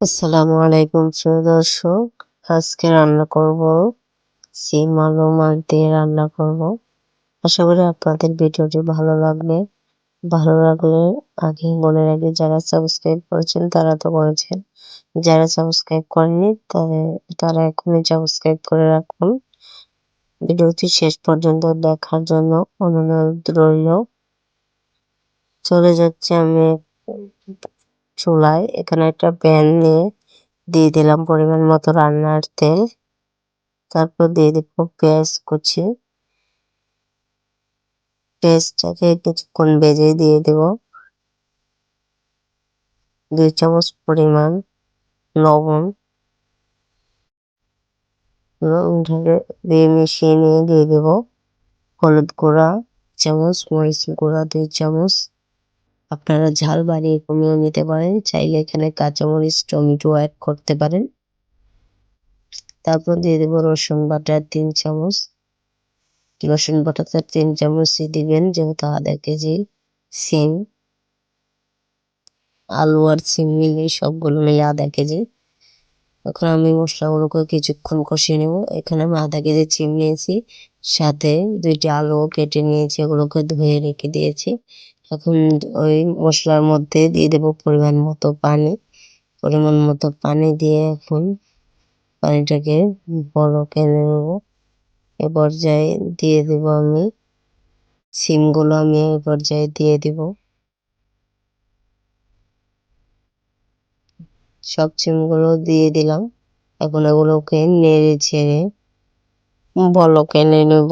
আসসালামু আলাইকুম, প্রিয় দর্শক। আজকে রান্না করব, সিম আলু, মাছ দিয়ে রান্না করব। আশা করি আপনাদের ভিডিওটি ভালো লাগবে। ভালো লাগলে আগে মনে রাখবে যারা সাবস্ক্রাইব করেছেন তারা তো করেছেন। যারা সাবস্ক্রাইব করেনি তারা এখনই সাবস্ক্রাইব করে রাখুন। ভিডিওটি শেষ পর্যন্ত দেখার জন্য অনুরোধ রইল। চলে যাচ্ছে আমি চুলায়। এখানে একটা প্যান নিয়ে দিয়ে দিলাম পরিমাণ মতো রান্নার তেল। তারপর দিয়ে দিব পেঁয়াজ কুচি। পেঁয়াজটাকে কিছুক্ষণ ভেজে দিয়ে দেব। দুই চামচ পরিমাণ লবণ। লবণটাকে দিয়ে মিশিয়ে নিয়ে দিয়ে দেব হলুদ গুঁড়া, চামচ মরিচ গুঁড়া, দুই চামচ আপনারা ঝাল বাড়িয়ে কমিয়ে নিতে পারেন। চাইলে এখানে কাঁচামরিচ, টমেটো অ্যাড করতে পারেন। তারপর দিয়ে দেবো রসুন বাটা তিন চামচ। রসুন বাটাটা তিন চামচই দিবেন, যেহেতু আধা কেজি, সিম, আলু আর সিম মিলে সবগুলো মিলে আধা কেজি। এখন আমি মশলাগুলোকে কিছুক্ষণ কষিয়ে নেব। এখানে আমি আধা কেজি চিম নিয়েছি। সাথে দুইটি আলু কেটে নিয়েছি, ওগুলোকে ধুয়ে রেখে দিয়েছি। এখন ওই মশলার মধ্যে দিয়ে দেব পরিমাণ মতো পানি। পরিমাণ মতো পানি দিয়ে এখন পানিটাকে এনে নেব এ পর্যায়ে দিয়ে দেব আমি সিমগুলো, আমি এই পর্যায়ে দিয়ে দিব। সব সিমগুলো দিয়ে দিলাম। এখন এগুলোকে নেড়ে ছেড়ে বলক এনে নেব।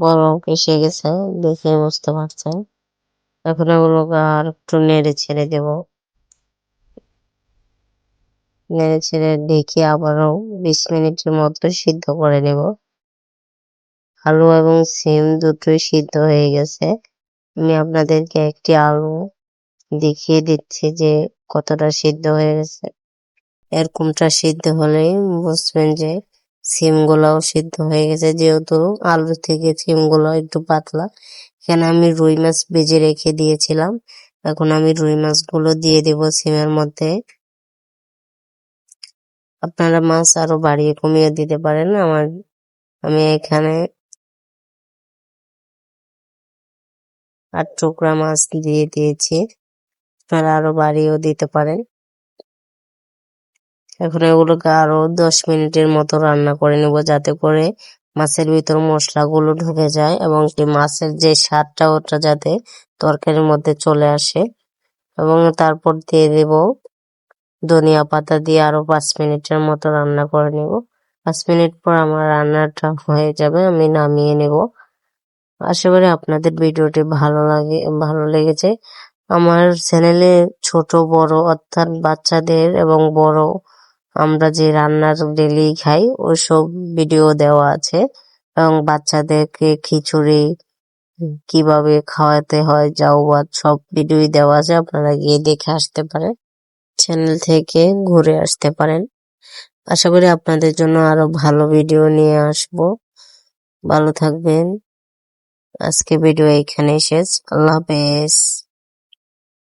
বলক এসে গেছে দেখে বুঝতে পারছেন। এখন ওগুলোকে আর একটু নেড়ে ছেড়ে দেব। নেড়ে ছেড়ে ঢেকে আবারও বিশ মিনিটের মতো সিদ্ধ করে নেব। আলু এবং সিম দুটোই সিদ্ধ হয়ে গেছে। আমি আপনাদেরকে একটি আলু দেখিয়ে দিচ্ছি যে কতটা সিদ্ধ হয়ে গেছে। এরকমটা সিদ্ধ হলেই বুঝবেন যে সিম গুলাও সিদ্ধ হয়ে গেছে। যেহেতু আলু থেকে সিমগুলো একটু পাতলা, এখানে আমি রুই মাছ ভেজে রেখে দিয়েছিলাম। এখন আমি রুই মাছগুলো দিয়ে দেব সিমের মধ্যে। আপনারা মাছ আরও বাড়িয়ে কমিয়ে দিতে পারেন আমার, আমি এখানে আট টুকরা মাছ দিয়ে দিয়েছি। আপনারা আরও বাড়িয়েও দিতে পারেন। এখন এগুলোকে আরও দশ মিনিটের মতো রান্না করে নেব যাতে করে মাছের ভিতর মশলাগুলো ঢুকে যায় এবং কি মাছের যে স্বাদটা ওটা যাতে তরকারির মধ্যে চলে আসে। এবং তারপর দিয়ে দেব ধনিয়া পাতা দিয়ে আরও পাঁচ মিনিটের মতো রান্না করে নেব। পাঁচ মিনিট পর আমার রান্নাটা হয়ে যাবে, আমি নামিয়ে নেব। আশা করি আপনাদের ভিডিওটি ভালো লাগে, ভালো লেগেছে। আমার চ্যানেলে ছোট, বড়, অর্থাৎ বাচ্চাদের এবং বড় আমরা যে রান্নার ডেলি খাই ওইসব ভিডিও দেওয়া আছে। এবং বাচ্চাদেরকে খিচুড়ি কীভাবে খাওয়াতে হয়, যাও ভাত সব ভিডিওই দেওয়া আছে, আপনারা গিয়ে দেখে আসতে পারেন। চ্যানেল থেকে ঘুরে আসতে পারেন। আশা করি আপনাদের জন্য আরও ভালো ভিডিও নিয়ে আসব। ভালো থাকবেন। আজকে ভিডিও এখানে শেষ। আল্লাহ হাফেজ।